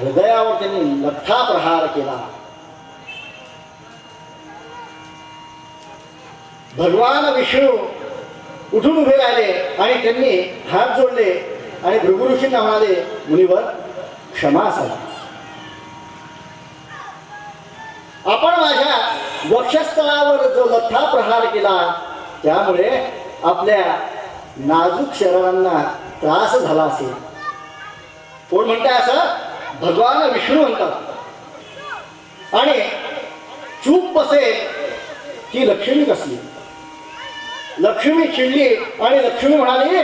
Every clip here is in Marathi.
हृदयावर त्यांनी लठ्ठा प्रहार केला. भगवान विष्णू उठून उभे राहिले आणि त्यांनी हात जोडले आणि भृगु ऋषींना म्हणाले मुनिवर क्षमा असावी आपण माझ्या वक्षस्थळावर जो लठ्ठा प्रहार केला त्यामुळे आपल्या नाजूक शरीरांना त्रास झाला असेल. कोण म्हणताय असं? भगवान विष्णू म्हणतात. आणि चूप बसेल ती लक्ष्मी कसली? लक्ष्मी चिडली आणि लक्ष्मी म्हणाली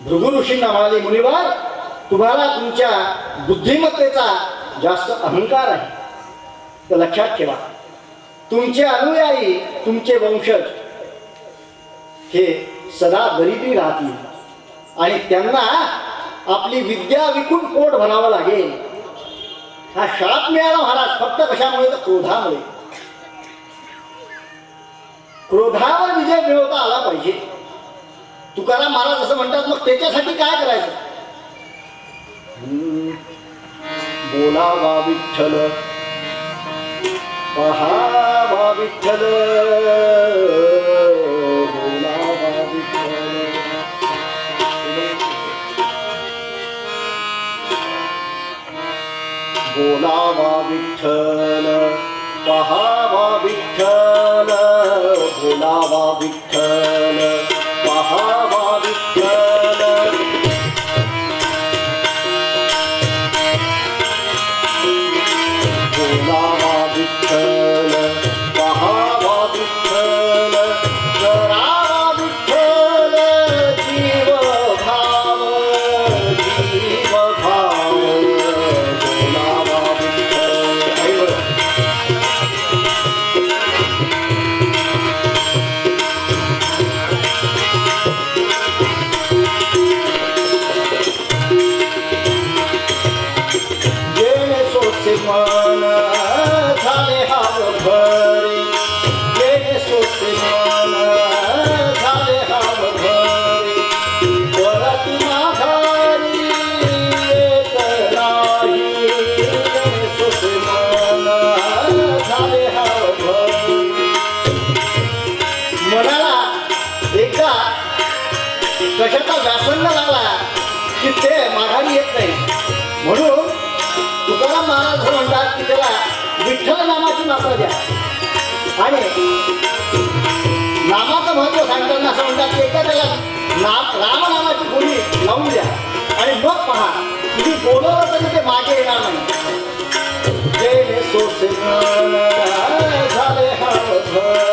भृगु ऋषींना म्हणाली मुनिवर तुम्हाला तुमच्या बुद्धिमत्तेचा जास्त अहंकार आहे. तर लक्षात ठेवा तुमचे अनुयायी तुमचे वंशज हे सदा गरिबी राहतील आणि त्यांना आपली विद्या विकून पोट भरावं लागेल. हा शाप मिळाला महाराज फक्त कशामुळे? तर क्रोधामुळे. क्रोधावर विजय मिळवता आला पाहिजे. तुकाराम महाराज असं म्हणतात मग त्याच्यासाठी काय करायचं? बोलावा विठ्ठल. पहावा विठ्ठल. बोला बोलावा विठ्ठल पहावा विठ्ठल बोलावा विठ्ठल पहावा कशाचा व्यासंग लागला की ते माघारी येत नाही. म्हणून तुकाराम महाराज म्हणतात की त्याला विठ्ठल नामाची मात्रा द्या. आणि नामाचं महत्त्व सांगताना असं म्हणतात की एकदा त्याला नाम रामनामाची बोली लावून द्या. आणि मग पहा तुम्ही बोलवलं तरी ते मागे येणार नाही. झाले हळ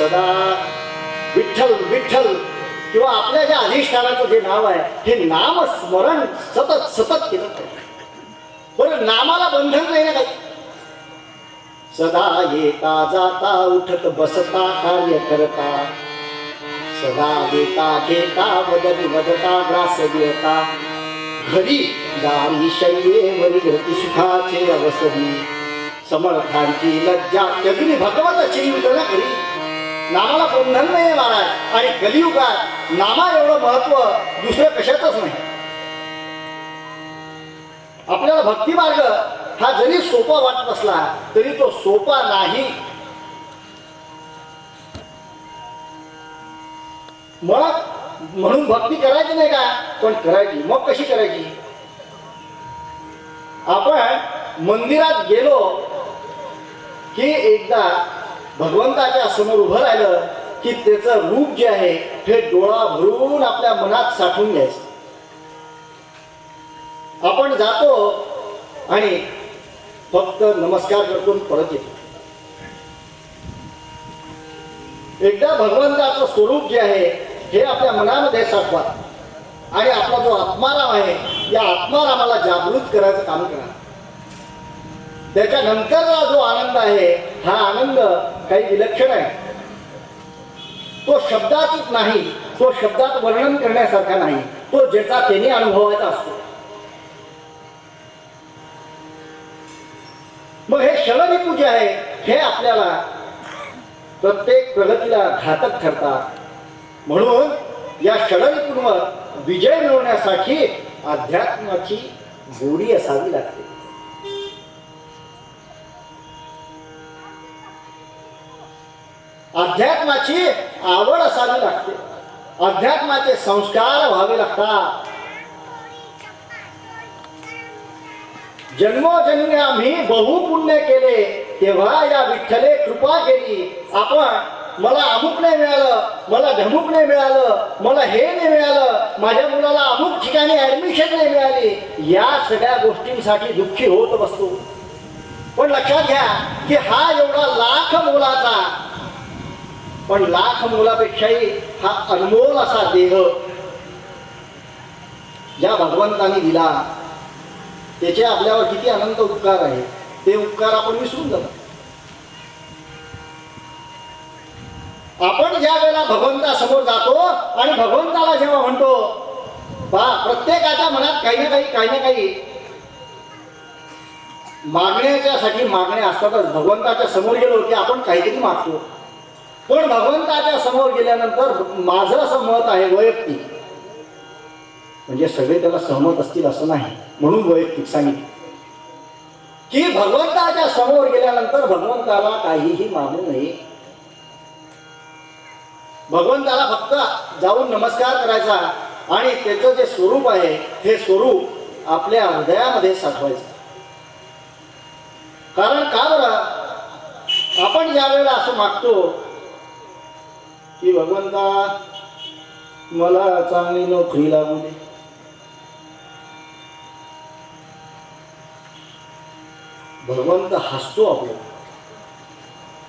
सदा विठ्ठल विठ्ठल. किंवा आपल्या ज्या अधिष्ठानाचं जे नाव आहे हे नाम स्मरण सतत सतत केलं पाहिजे. बरं नामाला बंधन नाही ना काही. सदा येता जाता उठत बसता कार्य करता. सदा देता घेता वदनी वदता ग्रास देता घरी दारी शय्येवरी घरती सुखाचे अवसरी. समर्थांची लज्जा जगनी भगवत चिंतन करी. नामाला बंधन नाही महाराज आणि कलियुगात नामा एवढं महत्त्व दुसरं कशातच नाही. आपल्याला भक्ती मार्ग हा जरी सोपा वाटत असला तरी तो सोपा नाही. मग म्हणून भक्ती करायची नाही का? पण करायची. मग कशी करायची? आपण मंदिरात गेलो की एकदा भगवंताच्या समोर उभं राहिलं की त्याचं रूप जे आहे हे डोळा भरून आपल्या मनात साठवून घ्यायचं. आपण जातो आणि फक्त नमस्कार करतो परत येतो. एकदा भगवंताचं स्वरूप जे आहे हे आपल्या मनामध्ये साठवा. आणि आपला जो आत्माराम आहे या आत्मारामाला जागृत करायचं काम करा. त्याच्यानंतरचा जो आनंद आहे हा आनंद काही विलक्षण आहे. तो शब्दात नाही तो शब्दात वर्णन करण्यासारखा नाही. तो ज्याचा त्याने अनुभवायचा असतो. मग हे शलरिपू जे आहे हे आपल्याला प्रत्येक प्रगतीला घातक ठरतात. म्हणून या षडरिपूंवर विजय मिळवण्यासाठी अध्यात्माची गोडी असावी लागते. अध्यात्माची आवड असावी लागते. अध्यात्माचे संस्कार व्हावे लागतात. जन्मोजन्मी आम्ही बहुपुण्य केले तेव्हा या विठ्ठले कृपा केली. आपण मला अमुक नाही मिळालं मला ढमुक नाही मिळालं मला हे नाही मिळालं माझ्या मुलाला अमुक ठिकाणी ऍडमिशन नाही मिळाली. या सगळ्या गोष्टींसाठी दुःखी होत बसतो. पण लक्षात घ्या की हा एवढा लाख मुलाचा पण लाख मुलापेक्षाही हा अनमोल असा देह ज्या भगवंतानी दिला. त्याचे आपल्यावर किती अनंत उपकार आहे. ते उपकार आपण विसरून जातो. आपण ज्या वेळेला भगवंतासमोर जातो आणि भगवंताला जेव्हा म्हणतो बा प्रत्येकाच्या मनात काही ना काही काही ना काही मागण्याच्यासाठी मागण्या असतातच. भगवंताच्या समोर गेलो की आपण काहीतरी मागतो. पण भगवंताच्या समोर गेल्यानंतर माझं असं मत आहे वैयक्तिक. म्हणजे सगळे त्याला सहमत असतील असं नाही म्हणून वैयक्तिक सांगितलं. की भगवंताच्या समोर गेल्यानंतर भगवंताला काहीही मागू नये. भगवंताला फक्त जाऊन नमस्कार करायचा आणि त्याचं जे स्वरूप आहे हे स्वरूप आपल्या हृदयामध्ये साठवायचं. कारण का बरं? आपण ज्या वेळेला असं मागतो की भगवंता मला चांगली नोकरी लागू दे. भगवंत हसतो आपलं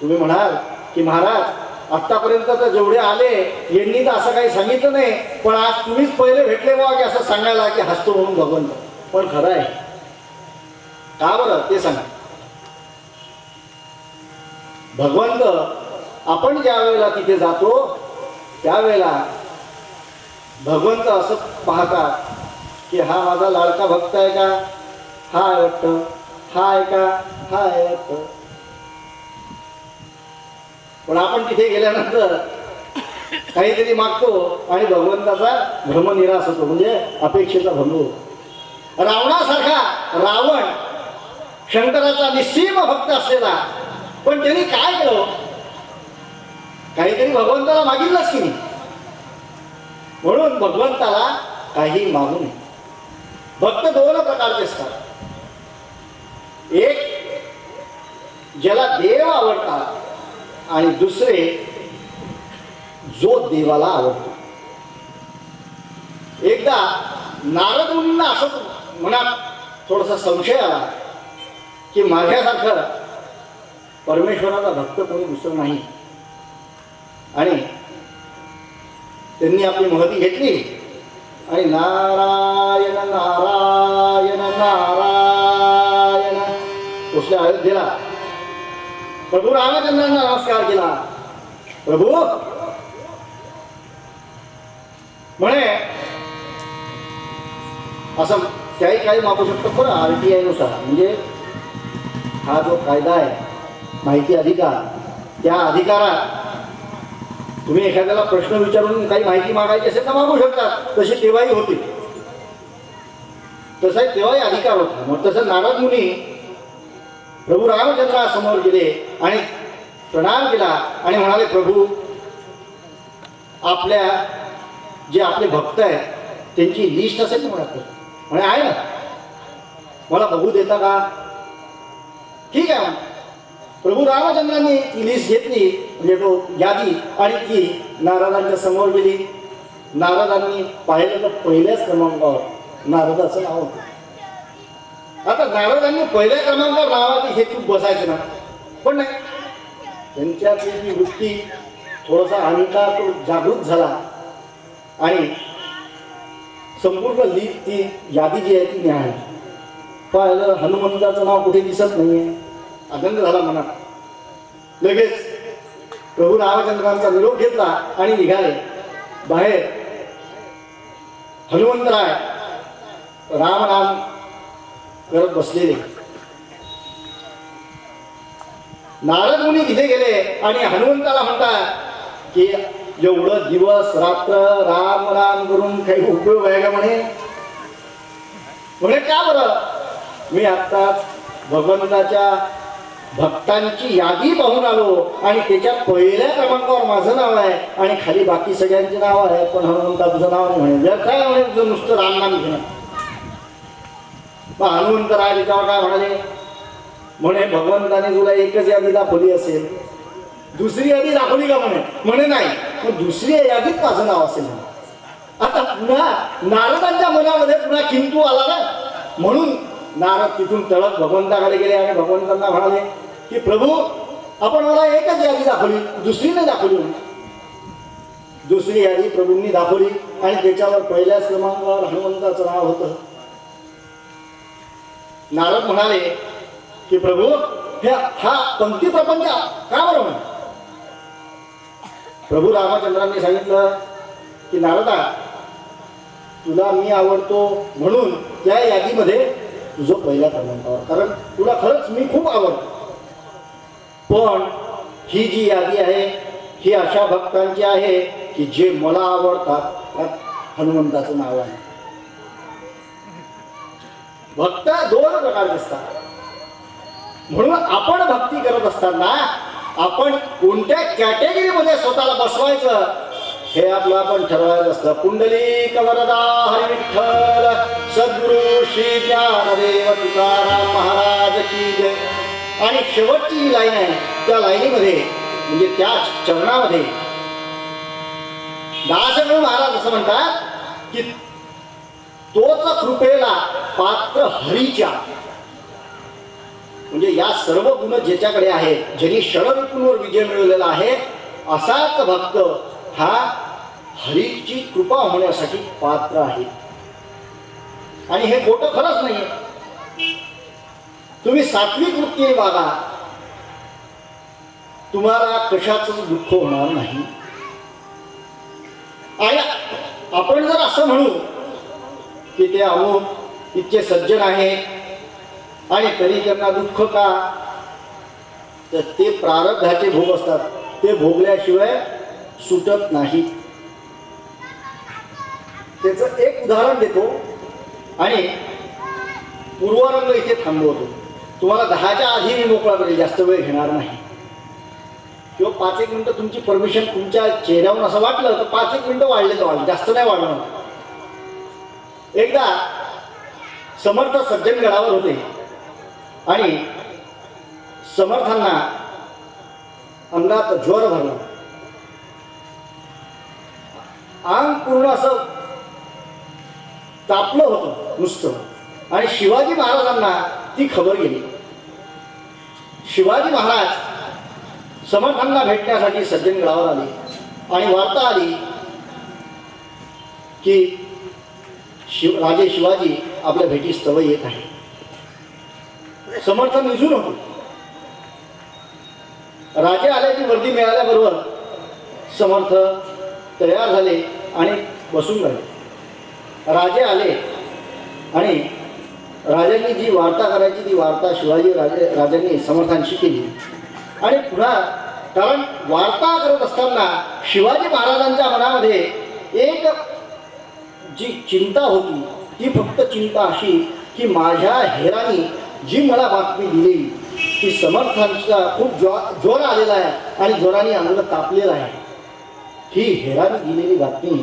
तुम्ही म्हणाल की महाराज आतापर्यंत तर जेवढे आले यांनी तर असं काही सांगितलं नाही पण आज तुम्हीच पहिले भेटले बा की असं सांगायला की हसतो म्हणून भगवंत. पण खरं आहे. का बरं? ते सांगा. भगवंत आपण ज्या वेळेला तिथे जातो त्यावेळेला भगवंत असं पाहतात की हा माझा लाडका भक्त आहे का? हा आहे वाटतं हा आहे का? हा आहे वाटतं पण आपण तिथे गेल्यानंतर काहीतरी मागतो आणि भगवंताचा भ्रमनिराश होतो म्हणजे अपेक्षेचा भंग होतो. रावणासारखा रावण शंकराचा निस्सीम भक्त असलेला पण त्यांनी काय केलं? काहीतरी भगवंताला मागितलंच की नाही? म्हणून भगवंताला काही मागू नये. भक्त दोन प्रकारचे असतात एक ज्याला देव आवडतात आणि दुसरे जो देवाला आवडतो. एकदा नारद मुनींना असं मनात थोडासा संशय आला की माझ्यासारखं परमेश्वराचा भक्त कोणी दुसरं नाही. आणि त्यांनी आपली महती घेतली. आणि नारायण नारायण नारायण कुठल्या अयोध्येला. प्रभू रामचंद्रांना नमस्कार केला. प्रभू म्हणे असं त्याही काही मागू शकतो पण आर टी आयनुसार म्हणजे हा जो कायदा आहे माहिती अधिकार त्या अधिकारात तुम्ही एखाद्याला प्रश्न विचारून काही माहिती मागायची असेल तर मागू शकतात तसे तेव्हाही होते. तसाही तेव्हाही अधिकार होता. मग तसं नारद मुनी प्रभू रामचंद्रासमोर गेले आणि प्रणाम केला आणि म्हणाले प्रभू आपल्या जे आपले भक्त आहेत त्यांची लिस्ट असेल ना म्हणाले म्हणे आहे ना. मला बघू देता का? ठीक आहे प्रभू रामचंद्रांनी ती लिस्ट घेतली म्हणजे तो यादी आणि ती नारदांच्या समोर गेली. नारदांनी पाहिलं तर पहिल्याच क्रमांकावर नारदाचं नाव होतं. आता नारदांनी पहिल्या क्रमांकावर नावाची हे खूप बसायचं ना. पण नाही. त्यांच्यातली जी वृत्ती थोडासा अहंकार तो जागृत झाला. आणि संपूर्ण लीग ती यादी जी आहे ती न्याय पाहिलं हनुमंताचं नाव कुठे दिसत नाही आहे आनंद झाला मनात. लगेच प्रभू रामचंद्रांचा निरोप घेतला आणि निघाले. बाहेर हनुमंतराय राम राम करत बसलेले. नारद मुनी तिथे गेले आणि हनुमंताला म्हणतात की एवढं दिवस रात्र राम राम करून काही उपयोग आहे का म्हणे? म्हणे का बरं? मी आत्ताच भगवंताच्या भक्तांची यादी पाहून आलो. आणि त्याच्या पहिल्या क्रमांकावर माझं नाव आहे. आणि खाली बाकी सगळ्यांचे नाव आहे. पण हनुमंता तुझं नाव नाही म्हणे. काय म्हणे तुझं नुसतं राम नाम घेणं. मग हनुमंत राय त्याच्यावर काय म्हणाले? म्हणे भगवंताने तुला एकच यादी दाखवली असेल. दुसरी यादी दाखवली का म्हणे? म्हणे नाही. मग दुसरी यादीत माझं नाव असेल आता पुन्हा नारदांच्या मनामध्ये पुन्हा किंतू आला ना? म्हणून नारद तिथून तळत भगवंताकडे गेले आणि भगवंतांना म्हणाले की प्रभू आपण मला एकच यादी दाखवली दुसरी नाही दाखवली दुसरी यादी प्रभूंनी दाखवली आणि त्याच्यावर पहिल्याच क्रमांकावर हनुमंताचं नाव होतं. नारद म्हणाले की प्रभू हे हा पंक्ती प्रपंच का बरं म्हणे? प्रभू रामचंद्रांनी सांगितलं की नारदा तुला मी आवडतो म्हणून त्या यादीमध्ये तुझं पहिल्या क्रमांकावर कारण तुला खरंच मी खूप आवडतो. पण ही जी यादी आहे ही अशा भक्तांची आहे की जे मला आवडतात. त्यात हनुमंताचं नाव आहे. भक्त दोन प्रकार असतात म्हणून आपण भक्ती करत असताना आपण कोणत्या कॅटेगरीमध्ये स्वतःला बसवायचं हे आपलं आपण ठरवायचं असतं. कुंडली कवरदा हरी विठ्ठल सद्गुरु श्री ज्ञानदेव तुकाराम महाराज की जय. आणि शेवटची जी लाईन आहे त्या लाईनीमध्ये म्हणजे त्या चरणामध्ये दासगुरु महाराज असं म्हणतात की तोच कृपेला पात्र हरीच्या. म्हणजे या सर्व गुण ज्याच्याकडे आहेत ज्यांनी षडऋतूंवर विजय मिळवलेला आहे असाच भक्त हा हरीची कृपा होण्यासाठी पात्र आहे. आणि हे खोटं खरंच नाहीये. तुम्ही सात्विक वृत्तीने वागा. तुम्हाला कशाच दुःख होणार नाही. आणि आपण जर असं म्हणू की ते अमुक इतके सज्जन आहे आणि तरी त्यांना दुःख का? तर ते प्रारब्धाचे भोग असतात. ते भोगल्याशिवाय सुटत नाही. त्याचं एक उदाहरण देतो. आणि पूर्वरंग इथे थांबवतो. तुम्हाला दहाच्या आधी मी मोकळा करेल जास्त वेळ घेणार नाही. किंवा पाच एक मिनटं तुमची परमिशन तुमच्या चेहऱ्यावरून असं वाटलं तर पाच एक मिनटं वाढले तर वाढले जास्त नाही वाढणार. एकदा समर्थ सज्जन गडावर होते. आणि समर्थांना अंगात ज्वर भरला. अंग पूर्ण असं तापलं होतं नुसतं. आणि शिवाजी महाराजांना ती खबर गेली. शिवाजी महाराज समर्थांना भेटण्यासाठी सज्जनगडावर आले. आणि वार्ता आली की शिव राजे शिवाजी आपल्या भेटी स्थळ येत आहे समर्थ निजून होतो. राजे आल्याची वर्दी मिळाल्याबरोबर समर्थ तयार झाले आणि बसून राहिले. राजे आले आणि राजांनी जी वार्ता करायची ती वार्ता शिवाजी राजे राजांनी समर्थांशी केली. आणि पुन्हा कारण वार्ता करत असताना शिवाजी महाराजांच्या मनामध्ये एक जी चिंता होती ती फक्त चिंता अशी की माझ्या हेरानी जी मला बातमी दिली ती समर्थांचा खूप ज्वा जोर आलेला आहे आणि जोराने अंग तापलेला आहे. ही हेरान दिलेली बातमी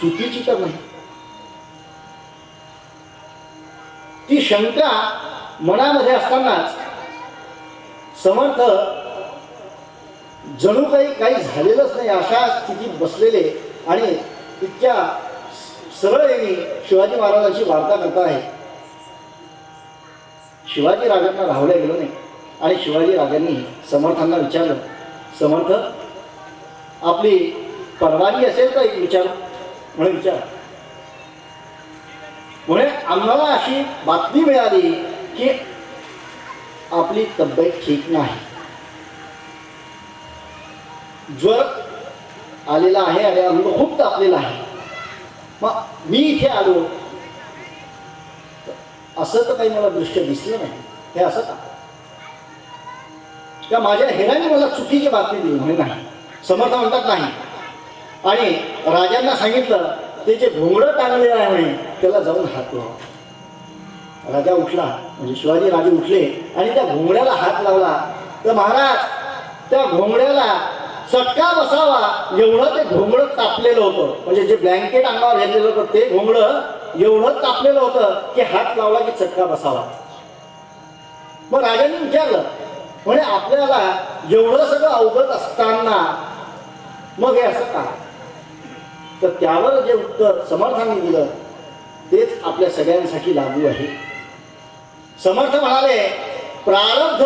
चुकीची तर नाही. ती शंका मनामध्ये असतानाच समर्थ जणू काही काही झालेलंच नाही अशा स्थितीत बसलेले आणि इतक्या सरळ शिवाजी महाराजांची वार्ता करता आहे शिवाजी राजांना राहवल्या गेलो नाही आणि शिवाजी राजांनी समर्थांना विचारलं समर्थ आपली परवानगी असेल का एक विचार? म्हणून विचार. म्हणे आम्हाला अशी बातमी मिळाली की आपली तब्येत ठीक नाही. ज्वर आलेला आहे आणि अंग खूप तापलेला आहे. मग मी इथे आलो. असं तर काही मला दृश्य दिसलं नाही. हे असं का? त्या माझ्या हेराने मला चुकीची बातमी दिली. म्हणे नाही. समर्थ म्हणतात नाही. आणि राजांना सांगितलं ते जे घोंगडं टांगलेलं आहे म्हणे त्याला जाऊन हात लावा. राजा उठला म्हणजे शिवाजी राजे उठले आणि त्या घोंगड्याला हात लावला. तर महाराज त्या घोंगड्याला चटका बसावा एवढं ते घोंगडं तापलेलं होतं. म्हणजे जे ब्लँकेट अंगावर घेतलेलं होतं ते घोंगडं एवढं तापलेलं होतं की हात लावला की चटका बसावा. मग राजांनी विचारलं म्हणजे आपल्याला एवढं सगळं अवगत असताना मग हे असं का? तर त्यावर जे उत्तर समर्थांनी दिलं तेच आपल्या सगळ्यांसाठी लागू आहे. समर्थ म्हणाले प्रारब्ध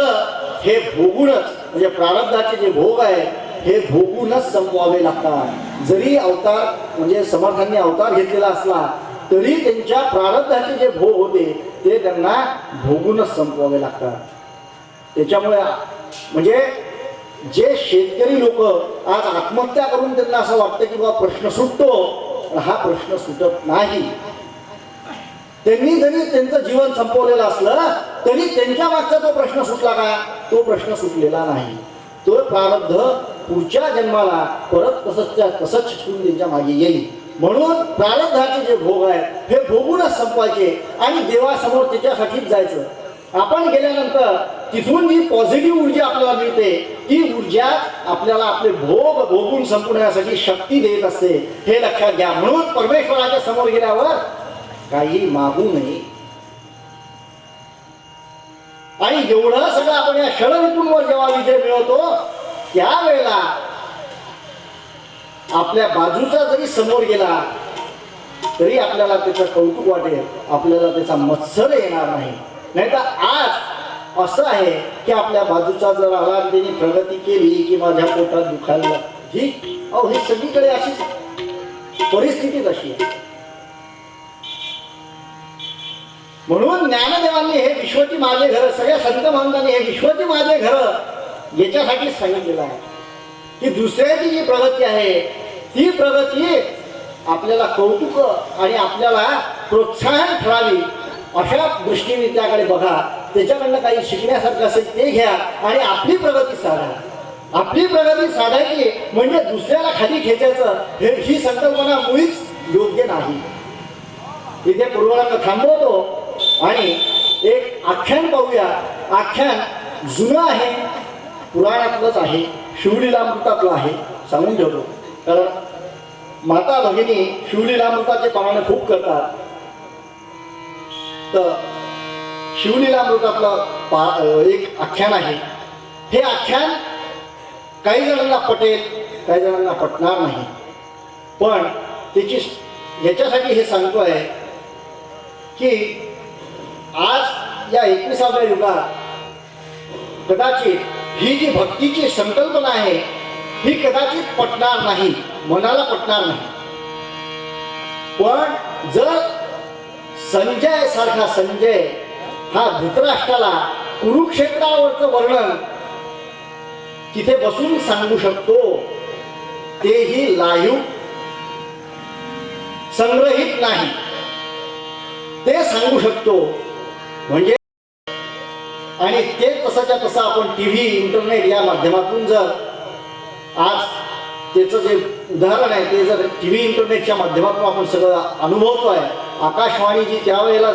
हे भोगूनच म्हणजे प्रारब्धाचे जे भोग आहे हे भोगूनच संपवावे लागतात. जरी अवतार म्हणजे समर्थांनी अवतार घेतलेला असला तरी त्यांच्या प्रारब्धाचे जे भोग होते ते त्यांना भोगूनच संपवावे लागतात. त्याच्यामुळे म्हणजे जे शेतकरी लोक आज आत्महत्या करून त्यांना असं वाटतं की बाबा प्रश्न सुटतो पण हा प्रश्न सुटत नाही. त्यांनी जरी त्यांचं जीवन संपवलेलं असलं तरी त्यांच्या मागचा तो प्रश्न सुटला का? तो प्रश्न सुटलेला नाही. तो प्रारब्ध पुढच्या जन्माला परत तसंच तसंच शिकून त्यांच्या मागे येईल. म्हणून प्रारब्धाचे जे भोग आहेत हे भोगूनच संपवायचे आणि देवासमोर त्याच्यासाठीच जायचं. आपण गेल्यानंतर तिथून जी पॉझिटिव्ह ऊर्जा आपल्याला मिळते. ती ऊर्जा आपल्याला आपले भोग भोगून संपवण्यासाठी शक्ती देत असते. हे लक्षात घ्या. म्हणून परमेश्वराच्या समोर गेल्यावर काही मागू नये. आणि एवढं सगळं आपण या क्षण ऋतूंवर जेव्हा विजय मिळवतो त्यावेळेला आपल्या बाजूचा जरी समोर गेला तरी आपल्याला त्याचं कौतुक वाटेल. आपल्याला त्याचा मत्सर येणार नाही. नाही तर आज असं आहे की आपल्या बाजूचा जर आला त्यांनी प्रगती केली की माझ्या पोटात दुखायला ही अहो ही सगळीकडे अशीच परिस्थितीच अशी आहे. म्हणून ज्ञानदेवांनी हे विश्वची माझे घर सगळ्या संत महांतांनी हे विश्वची माझे घर याच्यासाठीच सांगितलेलं आहे. की दुसऱ्याची जी प्रगती आहे ती प्रगती आपल्याला कौतुक आणि आपल्याला प्रोत्साहन ठरावी अशा दृष्टीने त्याकडे बघा. त्याच्याकडनं काही शिकण्यासारखं असेल ते घ्या आणि आपली प्रगती साधा. आपली प्रगती साधायची म्हणजे दुसऱ्याला खाली खेचायचं हे ही संकल्पना मुळीच योग्य नाही. इथे पूर्वरंग थांबवतो आणि एक आख्यान पाहूया. आख्यान जुनं आहे पुराणातलंच आहे शिवलीलामृतातलं आहे. सांगून ठेवतो. कारण माता भगिनी शिवलीलामृताचे पाहणं खूप करतात. तर शिवलीलामृतातलं पा एक आख्यान आहे. हे आख्यान काही जणांना पटेल काही जणांना पटणार नाही. पण त्याची याच्यासाठी हे सांगतो आहे की आज या एकविसाव्या युगात कदाचित ही जी भक्तीची संकल्पना आहे ही कदाचित पटणार नाही मनाला पटणार नाही. पण जर संजय सारखा संजय हा धृतराष्ट्राला कुरुक्षेत्रावरचं वर्णन तिथे बसून सांगू शकतो. तेही लाईव्ह संग्रहित नाही. ते सांगू शकतो. म्हणजे आणि ते तसाच्या तसा आपण टी व्ही इंटरनेट या माध्यमातून जर आज त्याचं जे उदाहरण आहे ते जर टी व्ही इंटरनेटच्या माध्यमातून आपण सगळं अनुभवतो आहे आकाशवाणी जी त्यावेळेला